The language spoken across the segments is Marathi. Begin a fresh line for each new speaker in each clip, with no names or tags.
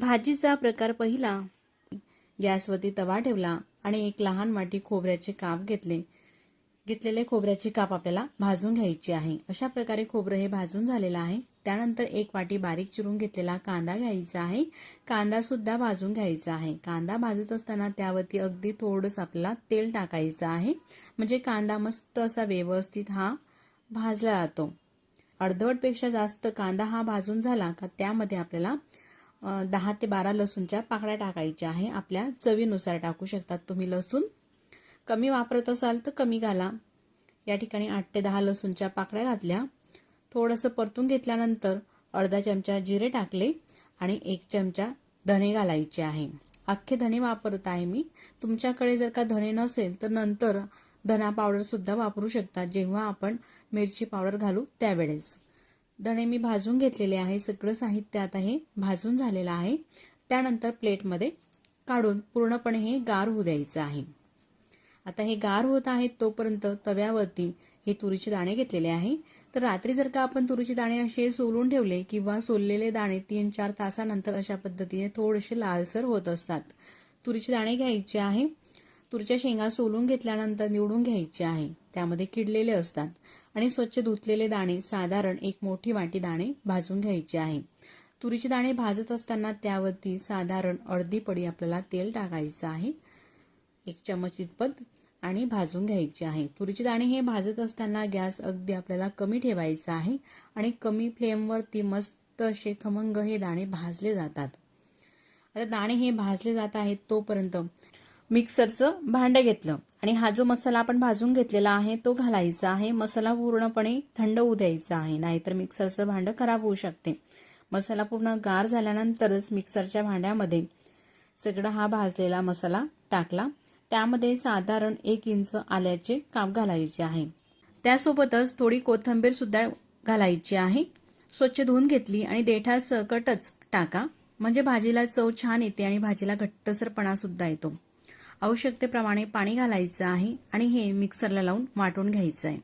भाजीचा प्रकार पहिला. गॅसवरती तवा ठेवला आणि एक लहान वाटी खोबऱ्याचे काप घेतले. घेतलेले खोबऱ्याचे काप आपल्याला भाजून घ्यायची आहे. अशा प्रकारे खोबरं हे भाजून झालेलं आहे. त्यानंतर एक वाटी बारीक चिरून घेतलेला कांदा घ्यायचा आहे. कांदा सुद्धा भाजून घ्यायचा आहे. कांदा भाजत असताना त्यावरती अगदी थोडंसं आपल्याला तेल टाकायचं आहे. म्हणजे कांदा मस्त असा व्यवस्थित हा भाजला जातो. अर्धवटपेक्षा जास्त कांदा हा भाजून झाला का त्यामध्ये आपल्याला दहा ते बारा लसूणच्या पाकळ्या टाकायच्या आहे. आपल्या चवीनुसार टाकू शकतात तुम्ही लसूण. कमी वापरत असाल तर कमी घाला. या ठिकाणी आठ ते दहा लसूणच्या पाकळ्या घातल्या. थोडंसं परतून घेतल्यानंतर अर्धा चमचा जिरे टाकले आणि एक चमचा धणे घालायचे आहे. अख्खे धणे वापरत आहे मी. तुमच्याकडे जर का धणे नसेल तर नंतर धना पावडरसुद्धा वापरू शकता जेव्हा आपण मिरची पावडर घालू त्यावेळेस. धणे मी भाजून घेतलेले आहे. सगळं साहित्य आता हे भाजून झालेलं आहे. त्यानंतर प्लेटमध्ये काढून पूर्णपणे हे गार होऊ द्यायचं आहे. आता हे गार होत आहेत तोपर्यंत तव्यावरती हे तुरीचे दाणे घेतलेले आहे. तर रात्री जर का आपण तुरीचे दाणे असे सोलून ठेवले किंवा सोललेले दाणे तीन चार तासानंतर अशा पद्धतीने थोडेसे लालसर होत असतात. तुरीचे दाणे घ्यायचे आहे. तुरीच्या शेंगा सोलून घेतल्यानंतर निवडून घ्यायचे आहे. त्यामध्ये किडलेले असतात. आणि स्वच्छ धुतलेले दाणे साधारण एक मोठी वाटी दाणे भाजून घ्यायचे आहे. तुरीचे दाणे भाजत असताना त्यावरती साधारण अर्धी पडी आपल्याला तेल टाकायचं आहे. एक चमच इतपत आणि भाजून घ्यायचे आहे. तुरीचे दाणे हे भाजत असताना गॅस अगदी आपल्याला कमी ठेवायचा आहे आणि कमी फ्लेमवरती मस्त असे खमंग हे दाणे भाजले जातात. आता दाणे हे भाजले जात आहेत तोपर्यंत मिक्सरचं भांडं घेतलं. आणि हा जो मसाला आपण भाजून घेतलेला आहे तो घालायचा आहे. मसाला पूर्णपणे थंड होऊ द्यायचा आहे. नाहीतर मिक्सरचं भांडं खराब होऊ शकते. मसाला पूर्ण गार झाल्यानंतरच मिक्सरच्या भांड्यामध्ये सगळा हा भाजलेला मसाला टाकला. त्यामध्ये साधारण एक इंच आल्याचे काप घालायचे आहे. त्यासोबतच थोडी कोथंबीर सुद्धा घालायची आहे. स्वच्छ धुवून घेतली आणि देठासकटच टाका. म्हणजे भाजीला चव छान येते आणि भाजीला घट्टसरपणा सुद्धा येतो. आवश्यकतेप्रमाणे पाणी घालायचं आहे आणि हे मिक्सरला लावून वाटून घ्यायचं आहे.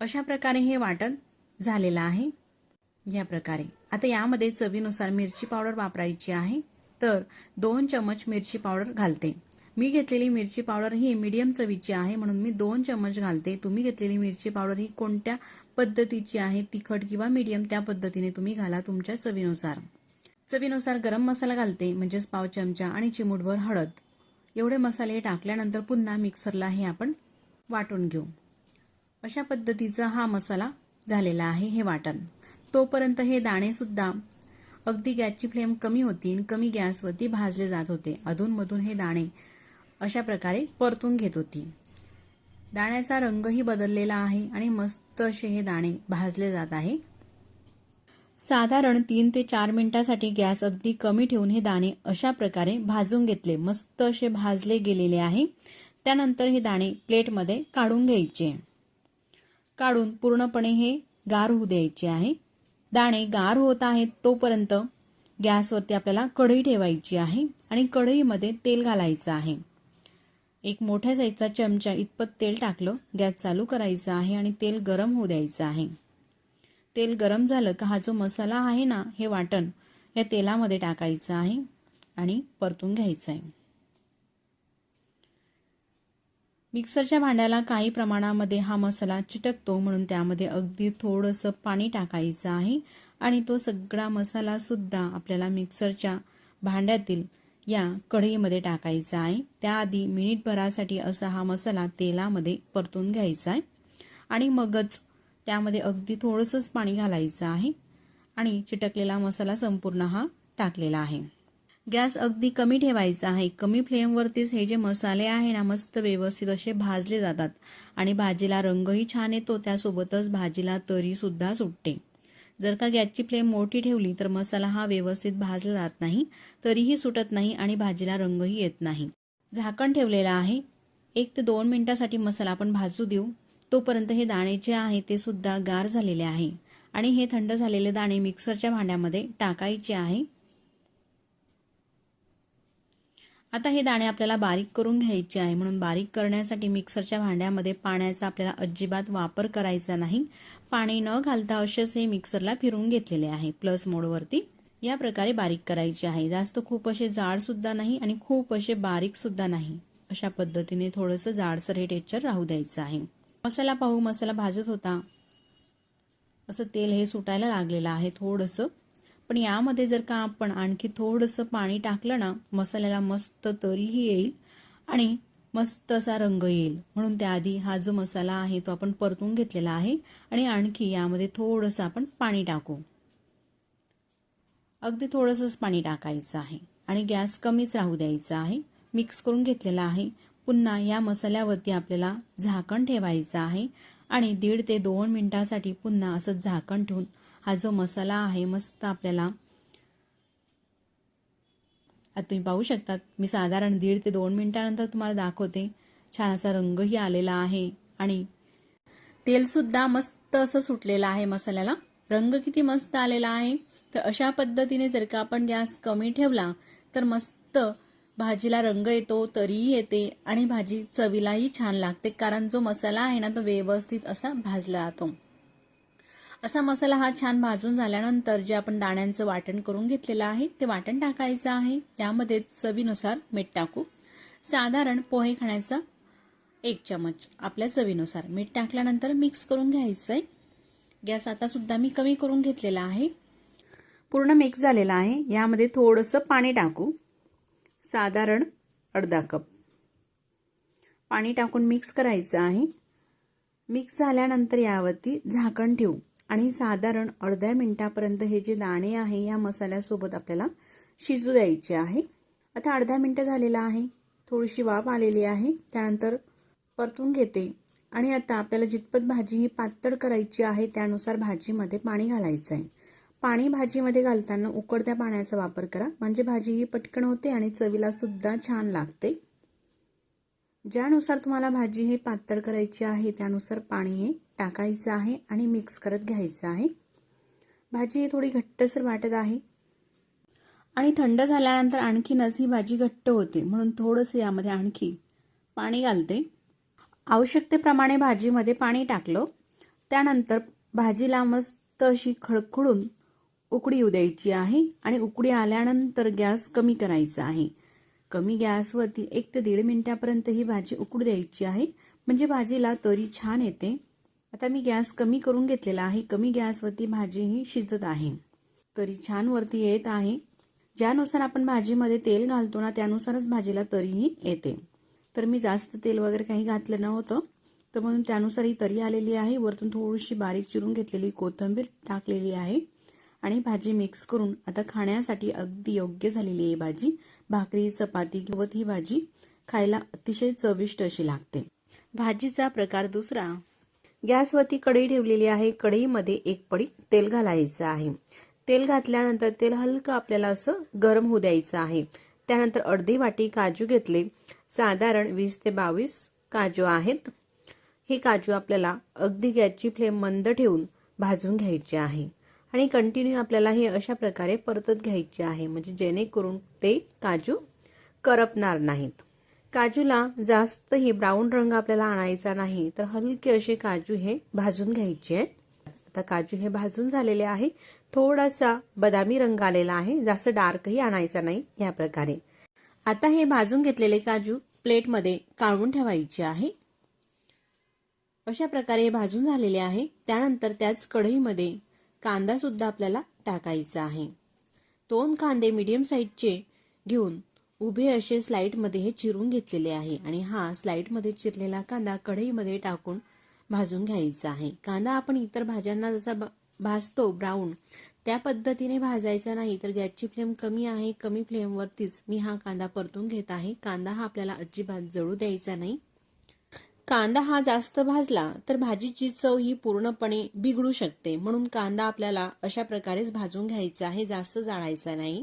अशा प्रकारे हे वाटण झालेलं आहे. या प्रकारे. आता यामध्ये चवीनुसार मिरची पावडर वापरायची आहे. तर दोन चमच मिरची पावडर घालते. मी घेतलेली मिरची पावडर ही मीडियम चवीची आहे म्हणून मी दोन चमच घालते. तुम्ही घेतलेली मिरची पावडर ही कोणत्या पद्धतीची आहे? तिखट किंवा मीडियम त्या पद्धतीने तुम्ही घाला तुमच्या चवीनुसार. चवीनुसार गरम मसाला घालते म्हणजेच पाव चमचा आणि चिमूटभर हळद. एवढे मसाले टाकल्यानंतर पुन्हा मिक्सरला हे आपण वाटून घेऊ. अशा पद्धतीचा हा मसाला झालेला आहे हे वाटण. तोपर्यंत हे दाणेसुद्धा अगदी गॅसची फ्लेम कमी होती आणि कमी गॅसवरती भाजले जात होते. अधूनमधून हे दाणे अशा प्रकारे परतून घेत होती. दाण्याचा रंगही बदललेला आहे आणि मस्त असे हे दाणे भाजले जात आहे. साधारण तीन ते चार मिनिटासाठी गॅस अगदी कमी ठेवून हे दाणे अशा प्रकारे भाजून घेतले. मस्त असे भाजले गेलेले आहे. त्यानंतर हे दाणे प्लेटमध्ये काढून घ्यायचे. काढून पूर्णपणे हे गार होऊ द्यायचे आहे. दाणे गार होत आहेत तोपर्यंत गॅसवरती आपल्याला कढई ठेवायची आहे आणि कढईमध्ये तेल घालायचं आहे. एक मोठ्या साईजचा चमचा इतपत तेल टाकलं गॅस चालू करायचा आहे आणि तेल गरम होऊ द्यायचं आहे. तेल गरम झालं का हा जो मसाला आहे ना हे वाटण या तेलामध्ये टाकायचं आहे आणि परतून घ्यायचं आहे मिक्सरच्या भांड्याला काही प्रमाणामध्ये हा मसाला चिटकतो म्हणून त्यामध्ये अगदी थोडंसं पाणी टाकायचं आहे आणि तो सगळा मसाला सुद्धा आपल्याला मिक्सरच्या भांड्यातील या कढईमध्ये टाकायचा आहे. त्याआधी मिनिटभरासाठी असा हा मसाला तेलामध्ये परतून घ्यायचा आहे आणि मगच त्यामध्ये अगदी थोडंसंच पाणी घालायचं आहे आणि चिटकलेला मसाला संपूर्ण हा टाकलेला आहे. गॅस अगदी कमी ठेवायचा आहे. कमी फ्लेमवरतीच हे जे मसाले आहे ना मस्त व्यवस्थित असे भाजले जातात आणि भाजीला रंगही छान येतो. त्यासोबतच भाजीला तरी सुद्धा सुटते. जर का गॅसची फ्लेम मोठी ठेवली तर मसाला हा व्यवस्थित भाजला जात नाही तरीही सुटत नाही आणि भाजीला रंगही येत नाही. झाकण ठेवलेलं आहे. एक ते दोन मिनिटासाठी मसाला आपण भाजू देऊ. तोपर्यंत हे दाणे जे आहे ते सुद्धा गार झालेले आहे. आणि हे थंड झालेले दाणे मिक्सरच्या भांड्यामध्ये टाकायचे आहे. आता हे दाणे आपल्याला बारीक करून घ्यायचे आहे. म्हणून बारीक करण्यासाठी मिक्सरच्या भांड्यामध्ये पाण्याचा आपल्याला अजिबात वापर करायचा नाही. पाणी न घालता असेच हे मिक्सरला फिरून घेतलेले आहे. प्लस मोडवरती या प्रकारे बारीक करायचे आहे. जास्त खूप असे जाड सुद्धा नाही आणि खूप असे बारीक सुद्धा नाही. अशा पद्धतीने थोडंसं जाडसर हे टेक्चर राहू द्यायचं आहे. मसाला पाहू मसाला भाजत होता. असं तेल हे सुटायला लागलेलं आहे थोडंसं. पण यामध्ये जर का आपण आणखी थोडंसं पाणी टाकलं ना मसाल्याला मस्त तरीही येईल आणि मस्त असा रंग येईल. म्हणून त्याआधी हा जो मसाला आहे तो आपण परतून घेतलेला आहे आणि आणखी यामध्ये थोडंसं आपण पाणी टाकू. अगदी थोडंसंच पाणी टाकायचं आहे आणि गॅस कमीच राहू द्यायचा आहे. मिक्स करून घेतलेला आहे. पुन्हा या मसाल्यावरती आपल्याला झाकण ठेवायचं आहे. आणि दीड ते दोन मिनटासाठी पुन्हा असं झाकण ठेवून हा जो मसाला आहे मस्त आपल्याला आता तुम्ही पाहू शकतात मी साधारण दीड ते दोन मिनटानंतर तुम्हाला दाखवते. छान असा रंगही आलेला आहे आणि तेलसुद्धा मस्त असं सुटलेलं आहे मसाल्याला. रंग किती मस्त आलेला आहे. तर अशा पद्धतीने जर का आपण गॅस कमी ठेवला तर मस्त भाजीला रंग येतो तरीही येते आणि भाजी चवीलाही छान लागते कारण जो मसाला आहे ना तो व्यवस्थित असा भाजला जातो. असा मसाला हा छान भाजून झाल्यानंतर जे आपण दाण्यांचं वाटण करून घेतलेलं आहे ते वाटण टाकायचं आहे. यामध्ये चवीनुसार मीठ टाकू. साधारण पोहे खाण्याचा एक चमच आपल्या चवीनुसार मीठ टाकल्यानंतर मिक्स करून घ्यायचं आहे गॅस आता सुद्धा मी कमी करून घेतलेला आहे. पूर्ण मिक्स झालेला आहे. यामध्ये थोडंसं पाणी टाकू. साधारण अर्धा कप. पाणी टाकून मिक्स करायचं आहे. मिक्स झाल्यानंतर यावरती झाकण ठेवू आणि साधारण अर्ध्या मिनटापर्यंत हे जे दाणे आहे या मसाल्यासोबत आपल्याला शिजू द्यायचे आहे. आता अर्ध्या मिनटं झालेलं आहे. थोडीशी वाफ आलेली आहे. त्यानंतर परतून घेते. आणि आता आपल्याला जितपत भाजी ही पातळ करायची आहे त्यानुसार भाजीमध्ये पाणी घालायचं आहे. पाणी भाजीमध्ये घालताना उकडत्या पाण्याचा वापर करा. म्हणजे भाजी ही पटकन होते आणि चवीला सुद्धा छान लागते. ज्यानुसार तुम्हाला भाजी ही पातळ करायची आहे त्यानुसार पाणी हे टाकायचं आहे आणि मिक्स करत घ्यायचं आहे. भाजी ही थोडी घट्टसर वाटत आहे. आणि थंड झाल्यानंतर आणखीनच ही भाजी घट्ट होते. म्हणून थोडंसं यामध्ये आणखी पाणी घालते. आवश्यकतेप्रमाणे भाजीमध्ये पाणी टाकलं. त्यानंतर भाजीला मस्त अशी खडखडून उकडी येऊ द्यायची आहे आणि उकडी आल्यानंतर गॅस कमी करायचा आहे. कमी गॅसवरती एक ते दीड मिनिटापर्यंत ही भाजी उकडू द्यायची आहे. म्हणजे भाजीला तरी छान येते. आता मी गॅस कमी करून घेतलेला आहे. कमी गॅसवरती भाजी ही शिजत आहे. तरी छान वरती येत आहे. ज्यानुसार आपण भाजीमध्ये तेल घालतो ना त्यानुसारच भाजीला तरीही येते. तर मी जास्त तेल वगैरे काही घातलं नव्हतं. तर म्हणून त्यानुसार ही तरी आलेली आहे. वरतून थोडीशी बारीक चिरून घेतलेली कोथिंबीर टाकलेली आहे. आणि भाजी मिक्स करून आता खाण्यासाठी अगदी योग्य झालेली आहे भाजी भाकरी चपाती किंवा ही भाजी खायला अतिशय चविष्ट अशी लागते. भाजीचा प्रकार दुसरा. गॅसवरती कढई ठेवलेली आहे. कढईमध्ये एक पडी तेल घालायचं आहे. तेल घातल्यानंतर तेल हलकं आपल्याला असं गरम होऊ द्यायचं आहे. त्यानंतर अर्धी वाटी काजू घेतले. साधारण वीस ते बावीस काजू आहेत. हे काजू आपल्याला अगदी गॅसची फ्लेम मंद ठेवून भाजून घ्यायचे आहे. आणि कंटिन्यू आपल्याला हे अशा प्रकारे परतत घ्यायचे आहे. म्हणजे जेणेकरून ते काजू करपणार नाहीत. काजूला जास्त ही ब्राऊन रंग आपल्याला आणायचा नाही तर हलके असे काजू हे भाजून घ्यायचे आहेत. आता काजू हे भाजून झालेले आहे. थोडासा बदामी रंग आलेला आहे. जास्त डार्कही आणायचा नाही या प्रकारे. आता हे भाजून घेतलेले काजू प्लेटमध्ये काढून ठेवायचे आहे. अशा प्रकारे हे भाजून झालेले आहे. त्यानंतर त्याच कढईमध्ये कांदा सुद्धा आपल्याला टाकायचा आहे. दोन कांदे मीडियम साईजचे घेऊन उभे असे स्लाईडमध्ये हे चिरून घेतलेले आहे आणि हा स्लाईडमध्ये चिरलेला कांदा कढईमध्ये टाकून भाजून घ्यायचा आहे. कांदा आपण इतर भाज्यांना जसा भाजतो ब्राऊन त्या पद्धतीने भाजायचा नाही तर गॅसची फ्लेम कमी आहे. कमी फ्लेमवरतीच मी हा कांदा परतून घेत आहे. कांदा हा आपल्याला अजिबात जळू द्यायचा नाही. कांदा हा जास्त भाजला तर भाजीची चव ही पूर्णपणे बिघडू शकते. म्हणून कांदा आपल्याला अशा प्रकारेच भाजून घ्यायचा आहे जास्त जाळायचा नाही.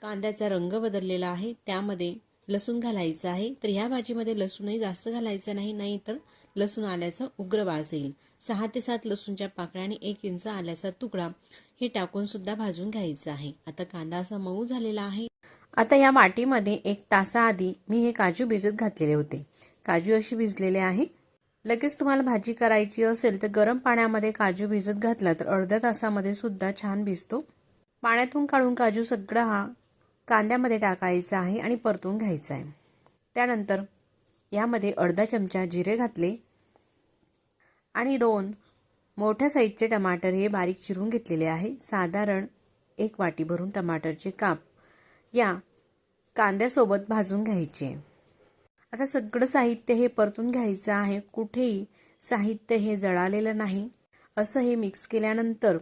कांद्याचा रंग बदललेला आहे त्यामध्ये लसूण घालायचं आहे. तर ह्या भाजीमध्ये लसूणही जास्त घालायचं नाही नाही तर लसूण आल्याचा उग्र वास येईल सहा ते सात लसूणच्या पाकळ्या आणि एक इंच आल्याचा तुकडा हे टाकून सुद्धा भाजून घ्यायचं आहे. आता कांदा असा मऊ झालेला आहे. आता या वाटीमध्ये एक तासाआधी मी हे काजू भिजत घातलेले होते. काजू अशी भिजलेले आहे. लगेच तुम्हाला भाजी करायची असेल तर गरम पाण्यामध्ये काजू भिजत घातला तर अर्ध्या तासामध्ये सुद्धा छान भिजतो. पाण्यातून काढून काजू सगळा हा कांद्यामध्ये टाकायचा आहे आणि परतून घ्यायचा आहे. त्यानंतर यामध्ये अर्धा चमचा जिरे घातले आणि दोन मोठ्या साईजचे टमाटर हे बारीक चिरून घेतलेले आहे. साधारण एक वाटी भरून टमाटरचे काप या कांद्यासोबत भाजून घ्यायचे. आता सगळं साहित्य हे परतून घ्यायचं आहे. कुठेही साहित्य हे जळालेलं नाही. असं हे मिक्स केल्यानंतर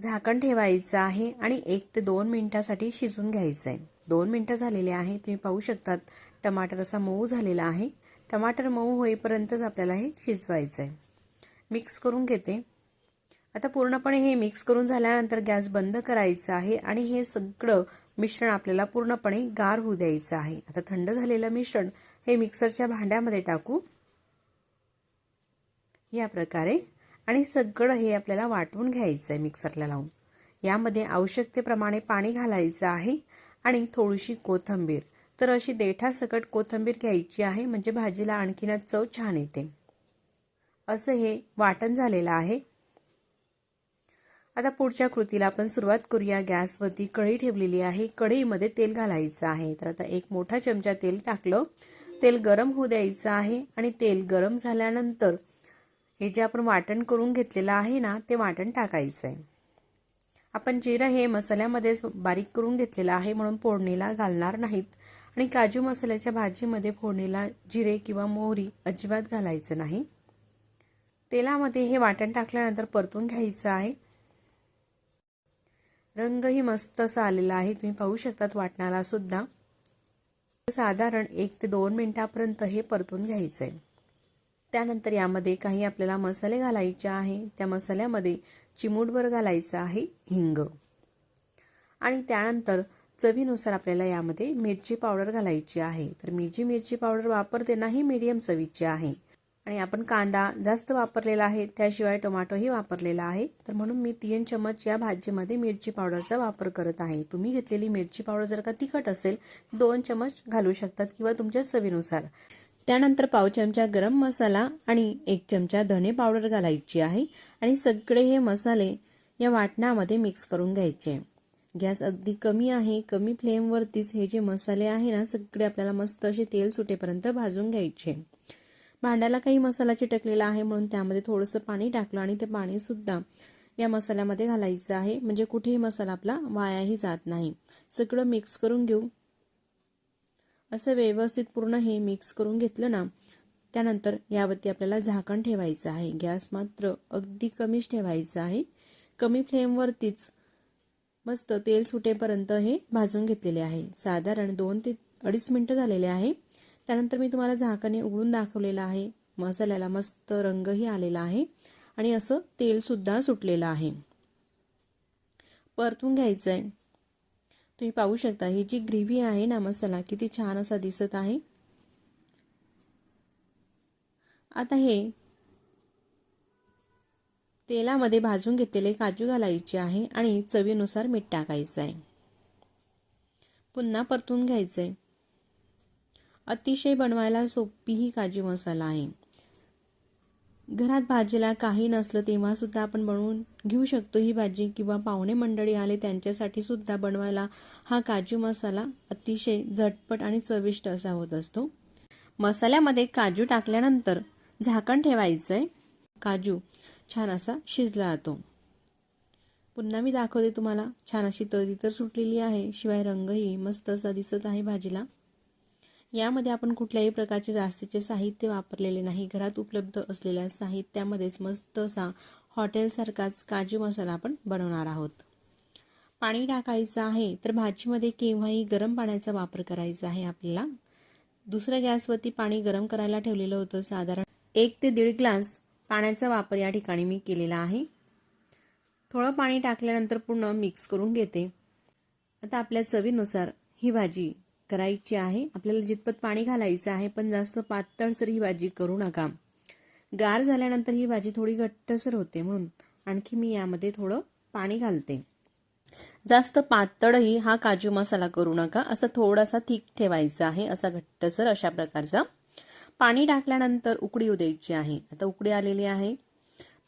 झाकण ठेवायचं आहे आणि एक ते दोन मिनटासाठी शिजून घ्यायचं आहे. दोन मिनटं झालेले आहे. तुम्ही पाहू शकतात टमाटर असा मऊ झालेला आहे. टमाटर मऊ होईपर्यंतच आपल्याला हे शिजवायचं आहे. मिक्स करून घेते. आता पूर्णपणे हे मिक्स करून झाल्यानंतर गॅस बंद करायचा आहे आणि हे सगळं मिश्रण आपल्याला पूर्णपणे गार होऊ द्यायचं आहे. आता थंड झालेलं मिश्रण हे मिक्सरच्या भांड्यामध्ये टाकू. या प्रकारे. आणि सगळं हे आपल्याला वाटून घ्यायचं आहे मिक्सरला लावून. यामध्ये आवश्यकतेप्रमाणे पाणी घालायचं आहे आणि थोडीशी कोथंबीर. तर अशी देठासकट कोथंबीर घ्यायची आहे म्हणजे भाजीला आणखीनच चव छान येते. असं हे वाटण झालेलं आहे. आता पुढच्या कृतीला आपण सुरुवात करूया. गॅसवरती कढई ठेवलेली आहे. कढईमध्ये तेल घालायचं आहे. तर आता एक मोठा चमचा तेल टाकलं. तेल गरम होऊ द्यायचं आहे आणि तेल गरम झाल्यानंतर हे जे आपण वाटण करून घेतलेलं आहे ना ते वाटण टाकायचं आहे. आपण जिरं हे मसाल्यामध्ये बारीक करून घेतलेलं आहे म्हणून फोडणीला घालणार नाहीत आणि काजू मसाल्याच्या भाजीमध्ये फोडणीला जिरे किंवा मोहरी अजिबात घालायचं नाही. तेलामध्ये हे वाटण टाकल्यानंतर परतून घ्यायचं आहे. रंगही मस्त असा आलेला आहे. तुम्ही पाहू शकतात वाटणाला सुद्धा. साधारण एक ते दोन मिनटापर्यंत हे परतून घ्यायचं आहे त्यानंतर यामध्ये काही आपल्याला मसाले घालायचे आहे. त्या मसाल्यामध्ये चिमूटभर घालायचं आहे हिंग. आणि त्यानंतर चवीनुसार आपल्याला यामध्ये मिरची पावडर घालायची आहे. तर मी जी मिरची पावडर वापरते ना ही मीडियम चवीची आहे. आणि आपण कांदा जास्त वापरलेला आहे त्याशिवाय टोमॅटोही वापरलेला आहे. तर म्हणून मी तीन चमच या भाजीमध्ये मिरची पावडरचा वापर करत आहे. तुम्ही घेतलेली मिरची पावडर जर का तिखट असेल दोन चमच घालू शकतात किंवा तुमच्या चवीनुसार. त्यानंतर पाव चमचा गरम मसाला आणि एक चमचा धने पावडर घालायची आहे आणि सगळे हे मसाले या वाटणामध्ये मिक्स करून घ्यायचे. गॅस अगदी कमी आहे कमी फ्लेमवरतीच हे जे मसाले आहे ना सगळे आपल्याला मस्त असे तेल सुटेपर्यंत भाजून घ्यायचे. भांड्याला काही मसाला चिटकलेला आहे म्हणून त्यामध्ये थोडंसं पाणी टाकलं आणि ते पाणी सुद्धा या मसाल्यामध्ये घालायचं आहे. म्हणजे कुठेही मसाला आपला वायाही जात नाही. सगळं मिक्स करून घेऊ. असं व्यवस्थित पूर्ण हे मिक्स करून घेतलं ना त्यानंतर यावरती आपल्याला झाकण ठेवायचं आहे. गॅस मात्र अगदी कमीच ठेवायचं आहे. कमी फ्लेमवरतीच मस्त तेल सुटेपर्यंत हे भाजून घेतलेले आहे. साधारण दोन ते अडीच मिनटं झालेले आहे. त्यानंतर मी तुम्हाला झाकणे उघडून दाखवलेलं आहे. मसाल्याला मस्त रंगही आलेला आहे. आणि असं तेलसुद्धा सुटलेलं आहे. परतून घ्यायचं आहे तुम्ही पाहू शकता ही जी ग्रेव्ही आहे ना मसाला किती छान असा दिसत आहे. आता हे तेलामध्ये भाजून घेतलेले काजू घालायचे आहे आणि चवीनुसार मीठ टाकायचं आहे पुन्हा परतून घ्यायचं आहे अतिशय बनवायला सोपी ही काजू मसाला आहे. घरात भाजीला काही नसलं तेव्हा सुद्धा आपण बनवून घेऊ शकतो ही भाजी किंवा पाहुणे मंडळी आले त्यांच्यासाठी सुद्धा बनवायला हा काजू मसाला अतिशय झटपट आणि चविष्ट असा होत असतो. मसाल्यामध्ये काजू टाकल्यानंतर झाकण ठेवायचंय. काजू छान असा शिजला जातो. पुन्हा मी दाखवते तुम्हाला छान अशी तरी तर सुटलेली आहे. शिवाय रंगही मस्त असा दिसत आहे भाजीला. यामध्ये आपण कुठल्याही प्रकारचे जास्तीचे साहित्य वापरलेले नाही. घरात उपलब्ध असलेल्या साहित्यामध्येच मस्त असा हॉटेलसारखाच काजू मसाला आपण बनवणार आहोत. पाणी टाकायचं आहे तर भाजीमध्ये केव्हाही गरम पाण्याचा वापर करायचा आहे आपल्याला. दुसऱ्या गॅसवरती पाणी गरम करायला ठेवलेलं होतं. साधारण एक ते दीड ग्लास पाण्याचा वापर या ठिकाणी मी केलेला आहे. थोडं पाणी टाकल्यानंतर पूर्ण मिक्स करून घेते. आता आपल्या चवीनुसार ही भाजी करायची आहे. आपल्याला जितपत पाणी घालायचं आहे पण जास्त पातळसर ही भाजी करू नका. गार झाल्यानंतर ही भाजी थोडी घट्टसर होते म्हणून आणखी मी यामध्ये थोडं पाणी घालते. जास्त पातळही हा काजू मसाला करू नका. असं थोडासा थिक ठेवायचा आहे. असा घट्टसर अशा प्रकारचा पाणी टाकल्यानंतर उकडी द्यायची आहे. आता उकडी आलेली आहे.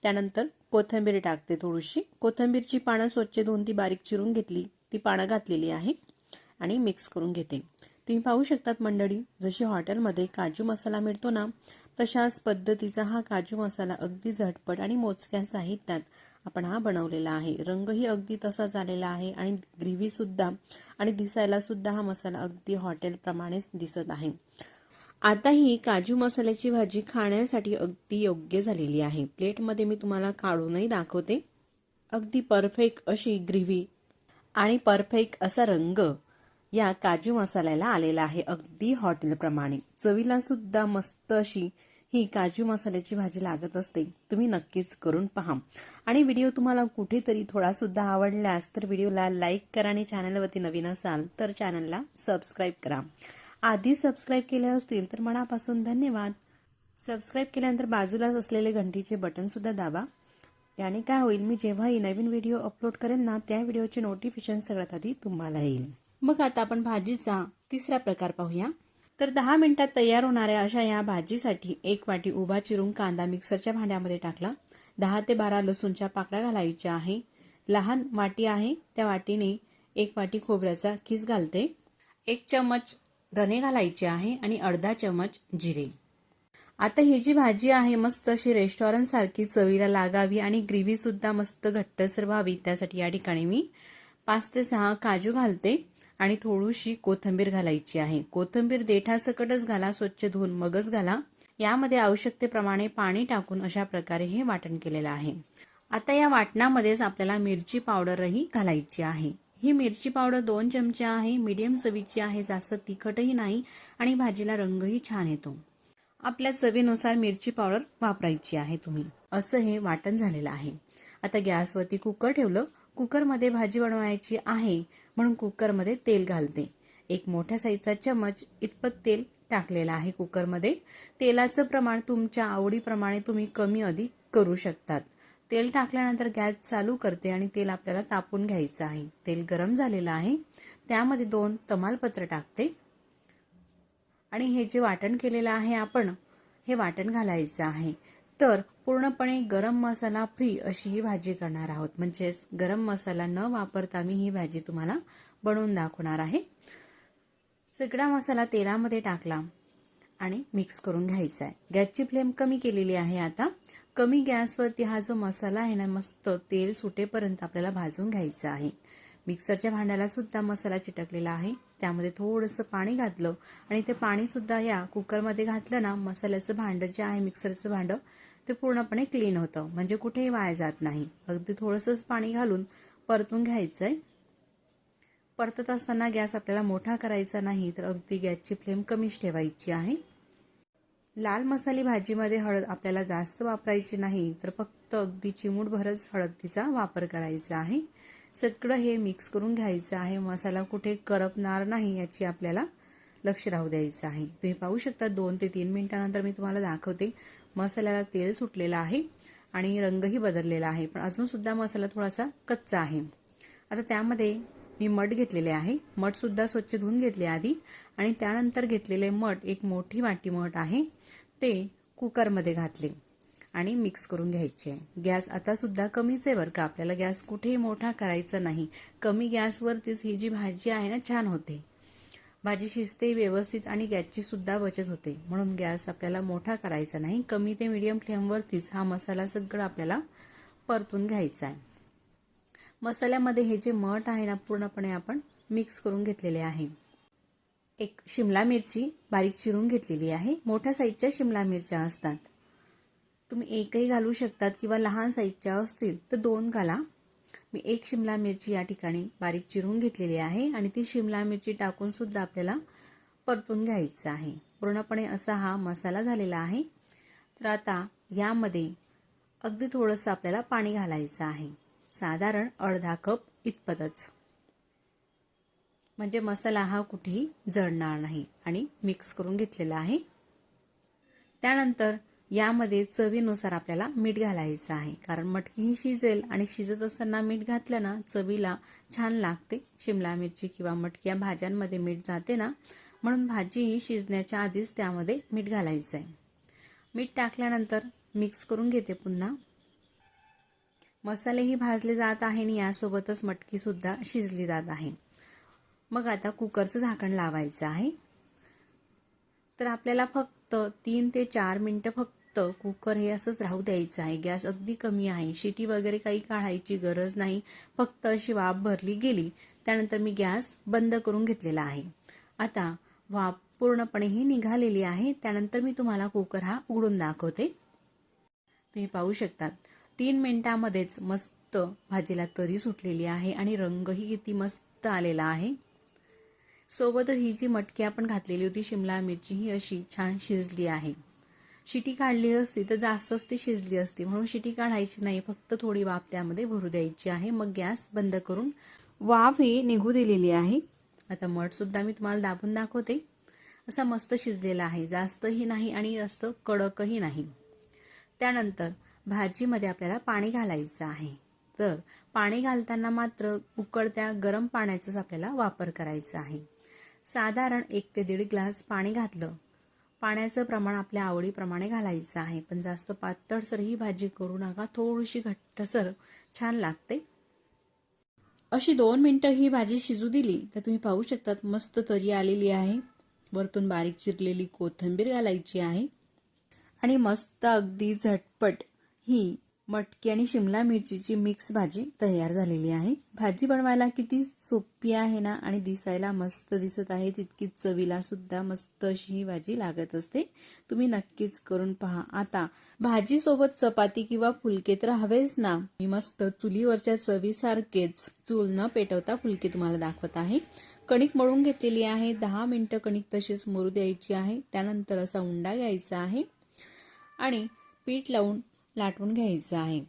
त्यानंतर कोथिंबीर टाकते थोडीशी. कोथिंबीरची पानं स्वच्छ धुवून ती बारीक चिरून घेतली. ती पानं घातलेली आहे. आणि मिक्स करून घेते. तुम्ही पाहू शकतात मंडळी जशी हॉटेलमध्ये काजू मसाला मिळतो ना तशाच पद्धतीचा हा काजू मसाला अगदी झटपट आणि मोजक्या साहित्यात आपण हा बनवलेला आहे. रंगही अगदी तसाच आलेला आहे आणि ग्रेव्हीसुद्धा आणि दिसायला सुद्धा हा मसाला अगदी हॉटेलप्रमाणेच दिसत आहे. आता ही काजू मसाल्याची भाजी खाण्यासाठी अगदी योग्य झालेली आहे. प्लेटमध्ये मी तुम्हाला काढूनही दाखवते. अगदी परफेक्ट अशी ग्रेव्ही आणि परफेक्ट असा रंग या काजू मसाल्याला आलेला आहे अगदी हॉटेलप्रमाणे. चवीला सुद्धा मस्त अशी ही काजू मसाल्याची भाजी लागत असते. तुम्ही नक्कीच करून पहा. आणि व्हिडिओ तुम्हाला कुठेतरी थोडा सुद्धा आवडल्यास तर व्हिडिओला लाईक करा आणि चॅनलवरती नवीन असाल तर चॅनलला सबस्क्राईब करा. आधी सबस्क्राईब केले असतील तर मनापासून धन्यवाद. सबस्क्राईब केल्यानंतर बाजूलाच असलेले घंटीचे बटन सुद्धा दाबा. याने काय होईल मी जेव्हाही नवीन व्हिडिओ अपलोड करेन ना त्या व्हिडिओचे नोटिफिकेशन सगळ्यात आधी तुम्हाला येईल. मग आता आपण भाजीचा तिसरा प्रकार पाहूया. तर दहा मिनिटात तयार होणाऱ्या अशा या भाजीसाठी एक वाटी उभा चिरून कांदा मिक्सरच्या भांड्यामध्ये टाकला. दहा ते बारा लसूणच्या पाकळ्या घालायच्या आहे. लहान वाटी आहे त्या वाटीने एक वाटी खोबऱ्याचा खीस घालते. एक चमच धने घालायचे आहे आणि अर्धा चमच जिरे. आता ही जी भाजी आहे मस्त अशी रेस्टॉरंट सारखी चवीला लागावी आणि ग्रेव्ही सुद्धा मस्त घट्टसर व्हावी त्यासाठी या ठिकाणी मी पाच ते सहा काजू घालते. आणि थोडीशी कोथंबीर घालायची आहे. कोथंबीर देठासकटच घाला स्वच्छ धुवून मगच घाला. यामध्ये आवश्यकतेप्रमाणे पाणी टाकून अशा प्रकारे हे वाटण केलेलं आहे. आता या वाटणामध्येच आपल्याला मिरची पावडरही घालायची आहे. ही मिरची पावडर दोन चमचे आहे मीडियम चवीची आहे जास्त तिखटही नाही आणि भाजीला रंगही छान येतो. आपल्या चवीनुसार मिरची पावडर वापरायची आहे तुम्ही. असं हे वाटण झालेलं आहे. आता गॅसवरती कुकर ठेवलं कुकरमध्ये भाजी बनवायची आहे म्हणून कुकरमध्ये तेल घालते. एक मोठ्या साईजचा चमच इतपत तेल टाकलेला आहे कुकरमध्ये. तेलाचं प्रमाण तुमच्या आवडीप्रमाणे तुम्ही कमी अधिक करू शकतात. तेल टाकल्यानंतर गॅस चालू करते आणि तेल आपल्याला तापून घ्यायचं आहे. तेल गरम झालेलं आहे. त्यामध्ये दोन तमालपत्र टाकते. आणि हे जे वाटण केलेलं आहे आपण हे वाटण घालायचं आहे. तर पूर्णपणे गरम मसाला फ्री अशी ही भाजी करणार आहोत. म्हणजेच गरम मसाला न वापरता मी ही भाजी तुम्हाला बनवून दाखवणार आहे. सगळा मसाला तेलामध्ये टाकला आणि मिक्स करून घ्यायचा आहे. गॅसची फ्लेम कमी केलेली आहे आता. कमी गॅसवरती हा जो मसाला आहे ना मस्त तेल सुटेपर्यंत आपल्याला भाजून घ्यायचा आहे. मिक्सरच्या भांड्याला सुद्धा मसाला चिटकलेला आहे. त्यामध्ये थोडंसं पाणी घातलं आणि ते पाणीसुद्धा या कुकरमध्ये घातलं ना मसाल्याचं भांडं जे आहे मिक्सरचं भांडं ते पूर्णपणे क्लीन होतं. म्हणजे कुठेही वाया जात नाही. अगदी थोडंसंच पाणी घालून परतून घ्यायचं आहे परतत असताना गॅस आपल्याला मोठा करायचा नाही तर अगदी गॅसची फ्लेम कमीच ठेवायची आहे. लाल मसाली भाजीमध्ये हळद आपल्याला जास्त वापरायची नाही तर फक्त अगदी चिमूटभरच हळदीचा वापर करायचा आहे. सगळं हे मिक्स करून घ्यायचं आहे. मसाला कुठे करपणार नाही याची आपल्याला लक्ष राहू द्यायचं आहे. तुम्ही पाहू शकता दोन ते तीन मिनिटानंतर मी तुम्हाला दाखवते. मसाल्याला तेल सुटलेलं आहे आणि रंगही बदललेला आहे. पण अजूनसुद्धा मसाला थोडासा कच्चा आहे. आता त्यामध्ये मी मठ घेतलेले आहे. मठसुद्धा स्वच्छ धुवून घेतले आधी आणि त्यानंतर घेतलेले मठ एक मोठी वाटी मठ आहे. ते कुकरमध्ये घातले आणि मिक्स करून घ्यायचे. आहे गॅस आतासुद्धा कमीच आहे बरं का. आपल्याला गॅस कुठेही मोठा करायचा नाही. कमी गॅसवरतीच ही जी भाजी आहे ना छान होते. भाजी शिजते व्यवस्थित आणि गॅसची सुद्धा बचत होते. म्हणून गॅस आपल्याला मोठा करायचा नाही. कमी ते मिडियम फ्लेमवरतीच हा मसाला सगळं आपल्याला परतून घ्यायचा आहे. मसाल्यामध्ये हे जे मठ आहे ना पूर्णपणे आपण मिक्स करून घेतलेले आहे. एक शिमला मिरची बारीक चिरून घेतलेली आहे. मोठ्या साईजच्या शिमला मिरच्या असतात. तुम्ही एकही घालू शकतात किंवा लहान साईजच्या असतील तर दोन घाला. मी एक शिमला मिरची या ठिकाणी बारीक चिरून घेतलेली आहे आणि ती शिमला मिरची टाकून सुद्धा आपल्याला परतून घ्यायचं आहे. पूर्णपणे असा हा मसाला झालेला आहे. तर आता यामध्ये अगदी थोडंसं आपल्याला पाणी घालायचं आहे. साधारण अर्धा कप इतपतच. म्हणजे मसाला हा कुठेही जळणार नाही आणि मिक्स करून घेतलेला आहे. त्यानंतर यामध्ये चवीनुसार आपल्याला मीठ घालायचं आहे. कारण मटकीही शिजेल आणि शिजत असताना मीठ घातलं ना चवीला छान लागते. शिमला मिरची किंवा मटकी या भाज्यांमध्ये मीठ जाते ना म्हणून भाजी ही शिजण्याच्या आधीच त्यामध्ये मीठ घालायचं आहे मीठ टाकल्यानंतर मिक्स करून घेते पुन्हा. मसालेही भाजले जात आहे आणि यासोबतच मटकीसुद्धा शिजली जात आहे. मग आता कुकरचं झाकण लावायचं आहे. तर आपल्याला फक्त तीन ते चार मिनटं फक्त फक्त कुकर हे असंच राहू द्यायचं आहे. गॅस अगदी कमी आहे. शिटी वगैरे काही काढायची गरज नाही. फक्त अशी वाफ भरली गेली. त्यानंतर मी गॅस बंद करून घेतलेला आहे. आता वाफ पूर्णपणेही निघालेली आहे. त्यानंतर मी तुम्हाला कुकर हा उघडून दाखवते. तुम्ही पाहू शकतात तीन मिनिटामध्येच मस्त भाजीला तरी सुटलेली आहे आणि रंगही किती मस्त आलेला आहे. सोबतच ही जी मटकी आपण घातलेली होती शिमला मिरची ही अशी छान शिजली आहे. शिटी काढली असती तर जास्तच ती शिजली असती. म्हणून शिटी काढायची नाही. फक्त थोडी वाफ त्यामध्ये भरू द्यायची आहे. मग गॅस बंद करून वाफ ही निघू दिलेली आहे. आता मठसुद्धा मी तुम्हाला दाबून दाखवते. असा मस्त शिजलेला आहे. जास्तही नाही आणि जास्त कडकही नाही. त्यानंतर भाजीमध्ये आपल्याला पाणी घालायचं आहे. तर पाणी घालताना मात्र उकळत्या गरम पाण्याचाच आपल्याला वापर करायचा आहे. साधारण एक ते दीड ग्लास पाणी घातलं पाण्याचं प्रमाण आपल्या आवडीप्रमाणे घालायचं आहे. पण जास्त पातळसर ही भाजी करू नका. थोडीशी घट्टसर छान लागते. अशी दोन मिनटं ही भाजी शिजू दिली तर तुम्ही पाहू शकतात मस्त तरी आलेली आहे. वरतून बारीक चिरलेली कोथिंबीर घालायची आहे. आणि मस्त अगदी झटपट ही मटकी आणि शिमला मिरचीची मिक्स भाजी तयार झालेली आहे. भाजी बनवायला किती सोपी आहे ना आणि दिसायला मस्त दिसत आहे. तितकीच चवीला सुद्धा मस्त अशी ही भाजी लागत असते. तुम्ही नक्कीच करून पहा. आता भाजी सोबत चपाती किंवा फुलके तर हवेच ना? मी मस्त चुलीवरच्या चवीसारखेच चूल न पेटवता फुलके तुम्हाला दाखवत आहे. कणिक मळून घेतलेली आहे. दहा मिनिटं कणिक तशीच मुरू द्यायची आहे. त्यानंतर असा उंडा घ्यायचा आहे. आणि पीठ लावून लाटून घ्यायचं आहे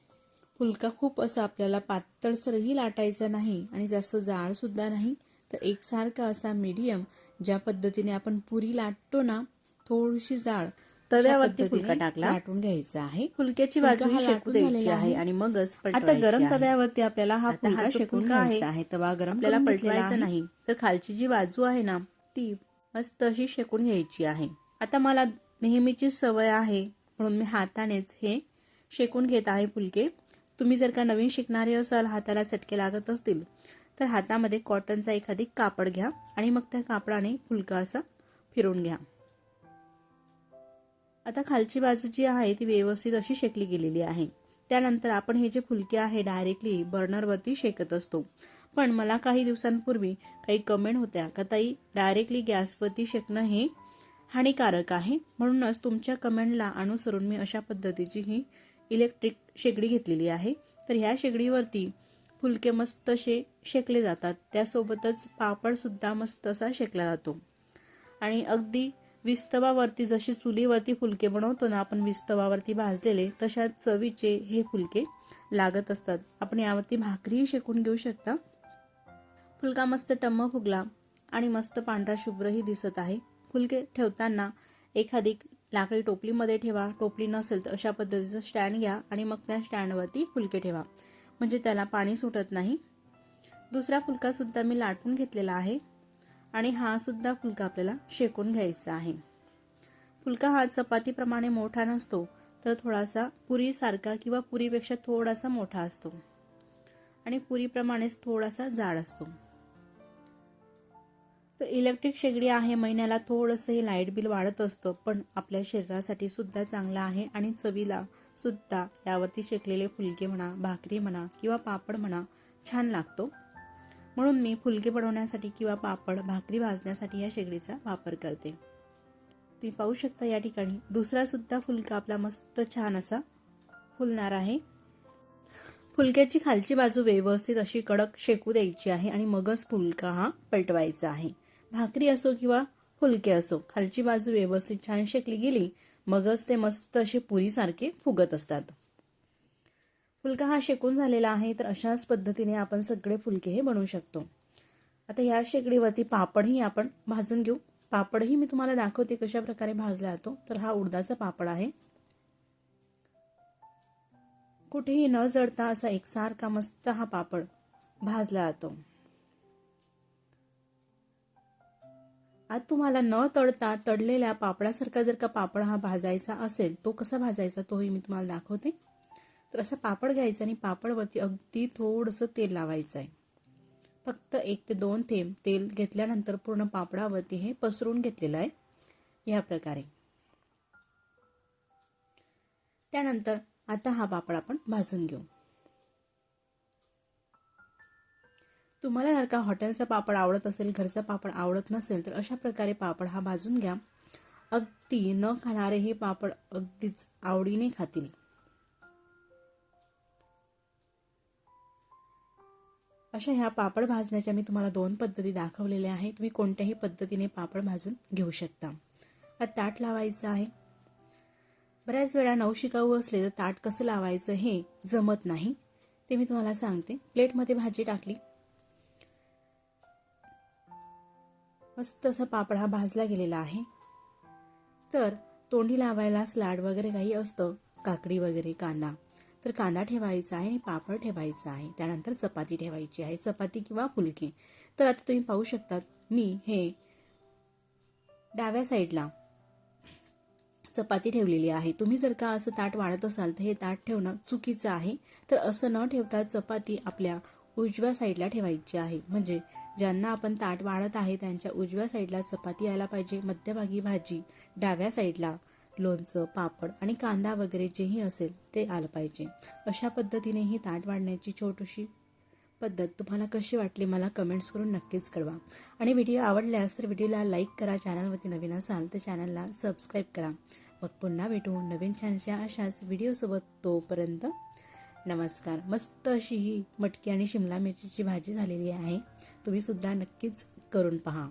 फुलका खूप असं आपल्याला पातळसरही लाटायचा नाही आणि जास्त जाडसुद्धा नाही तर एकसारखा असा मीडियम ज्या पद्धतीने आपण पुरी लाटतो ना थोडीशी जाड
तव्यावरती फुलका टाकला.
लाटून घ्यायचा आहे
फुलक्याची
फुलका
बाजू शेकू द्यायची आहे. आणि मगच
आता गरम. तव्यावरती आपल्याला हा फुलका शेकून घ्यायचा आहे तवा गरम
आपल्याला
आहे.
नाही तर खालची जी बाजू आहे ना ती मस्त अशी शेकून घ्यायची आहे आता मला नेहमीची सवय आहे म्हणून मी हातानेच हे शेकून घेत आहे फुलके. तुम्ही जर का नवीन शिकणारे असाल हाताला चटके लागत असतील तर हातामध्ये कॉटनचा एखादी कापड घ्या आणि मग त्या कापडाने फुलका असा फिरून घ्या. आता खालची बाजू जी आहे ती व्यवस्थित अशी शेकली गेलेली आहे. त्यानंतर आपण हे जे फुलके आहे डायरेक्टली बर्नरवरती शेकत असतो. पण मला काही दिवसांपूर्वी काही कमेंट होत्या का ताई डायरेक्टली गॅसवरती शेकणं हे हानिकारक आहे. म्हणूनच तुमच्या कमेंटला अनुसरून मी अशा पद्धतीची ही इलेक्ट्रिक शेगडी घेतलेली आहे. तर ह्या शेगडीवरती फुलके मस्त असे शेकले जातात. त्यासोबतच पापडसुद्धा मस्त असा शेकला जातो. आणि अगदी विस्तवावरती जशी चुलीवरती फुलके बनवतो ना आपण विस्तवावरती भाजलेले तशा चवीचे हे फुलके लागत असतात. आपण यावरती भाकरीही शेकून घेऊ शकता. फुलका मस्त टम्म फुगला आणि मस्त पांढरा शुभ्रही दिसत आहे. फुलके ठेवताना एखादी लाकडी टोपलीमध्ये ठेवा. टोपली नसेल तर अशा पद्धतीचं स्टँड घ्या आणि मग त्या स्टँडवरती फुलके ठेवा. म्हणजे त्याला पाणी सुटत नाही. दुसरा फुलका सुद्धा मी लाटून घेतलेला आहे आणि हा सुद्धा फुलका आपल्याला शेकून घ्यायचा आहे. फुलका हा चपातीप्रमाणे मोठा नसतो तर थोडासा पुरीसारखा किंवा पुरीपेक्षा थोडासा मोठा असतो. आणि पुरीप्रमाणेच थोडासा जाड असतो. तर इलेक्ट्रिक शेगडी आहे महिन्याला थोडंसं हे लाइट बिल वाढत असतं पण आपल्या शरीरासाठी सुद्धा चांगलं आहे आणि चवीला सुद्धा यावरती शेकलेले फुलके म्हणा भाकरी म्हणा किंवा पापड म्हणा छान लागतो. म्हणून मी फुलके बनवण्यासाठी किंवा पापड भाकरी भाजण्यासाठी या शेगडीचा वापर करते. तुम्ही पाहू शकता या ठिकाणी दुसरा सुद्धा फुलका आपला मस्त छान असा फुलणार आहे. फुलक्याची खालची बाजू व्यवस्थित अशी कडक शेकू द्यायची आहे आणि मगच फुलका हा पलटवायचा आहे. भाकरी असो किंवा फुलके असो खालची बाजू व्यवस्थित छान शेकली गेली मगच ते मस्त असे पुरीसारखे फुगत असतात. फुलका हा शेकून झालेला आहे तर अशाच पद्धतीने आपण सगळे फुलके हे बनवू शकतो. आता या शेकडीवरती पापडही आपण भाजून घेऊ. पापडही मी तुम्हाला दाखवते कशा प्रकारे भाजला जातो तर हा उडदाचा पापड आहे. कुठेही न जडता असा एकसारखा मस्त हा पापड भाजला जातो. आज तुम्हाला न तळता तळलेल्या पापडासारखा जर का पापड हा भाजायचा असेल तो कसा भाजायचा तोही मी तुम्हाला दाखवते.
तर असा पापड घ्यायचा आणि पापडवरती अगदी थोडंसं तेल लावायचं आहे फक्त एक ते दोन थेंब तेल घेतल्यानंतर पूर्ण पापडावरती हे पसरून घेतलेलं आहे. या प्रकारे. त्यानंतर आता हा पापड आपण भाजून घेऊ. तुम्हाला जर का हॉटेलचा पापड आवडत असेल घरचा पापड आवडत नसेल तर अशा प्रकारे पापड हा भाजून घ्या. अगदी न खाणारे हे पापड अगदीच आवडीने खातील. अशा ह्या पापड भाजण्याच्या मी तुम्हाला दोन पद्धती दाखवलेल्या आहेत. तुम्ही कोणत्याही पद्धतीने पापड भाजून घेऊ शकता. आता ताट लावायचं आहे. बऱ्याच वेळा नवशिकाऊ असले तर ताट कसं लावायचं हे जमत नाही. ते मी तुम्हाला सांगते. प्लेटमध्ये भाजी टाकली. मस्त असा पापड हा भाजला गेलेला आहे. तर तोंडी लावायला स्लाड वगैरे काही असतं काकडी वगैरे कांदा. तर कांदा ठेवायचा आहे आणि पापड ठेवायचा आहे. त्यानंतर चपाती ठेवायची आहे चपाती किंवा फुलके. तर आता तुम्ही पाहू शकतात मी हे डाव्या साईडला चपाती ठेवलेली आहे. तुम्ही जर का असं ताट वाढत असाल तर हे ताट ठेवणं चुकीचं आहे. तर असं न ठेवता चपाती आपल्या उजव्या साईडला ठेवायची आहे. म्हणजे ज्यांना आपण ताट वाढत आहे त्यांच्या उजव्या साईडला चपाती यायला पाहिजे. मध्यभागी भाजी डाव्या साईडला लोणचं पापड आणि कांदा वगैरे जेही असेल ते आलं पाहिजे. अशा पद्धतीने ही ताट वाढण्याची छोटीशी पद्धत तुम्हाला कशी वाटली मला कमेंट्स करून नक्कीच कळवा. आणि व्हिडिओ आवडल्यास तर व्हिडिओला लाईक करा. चॅनलवरती नवीन असाल तर चॅनलला सबस्क्राईब करा. मग पुन्हा भेटू नवीन छानशा अशाच व्हिडिओसोबत तोपर्यंत नमस्कार. मस्त अशी ही मटकी आणि शिमला मिरचीची भाजी झालेली आहे. तुम्ही सुद्धा नक्कीच करून पहा.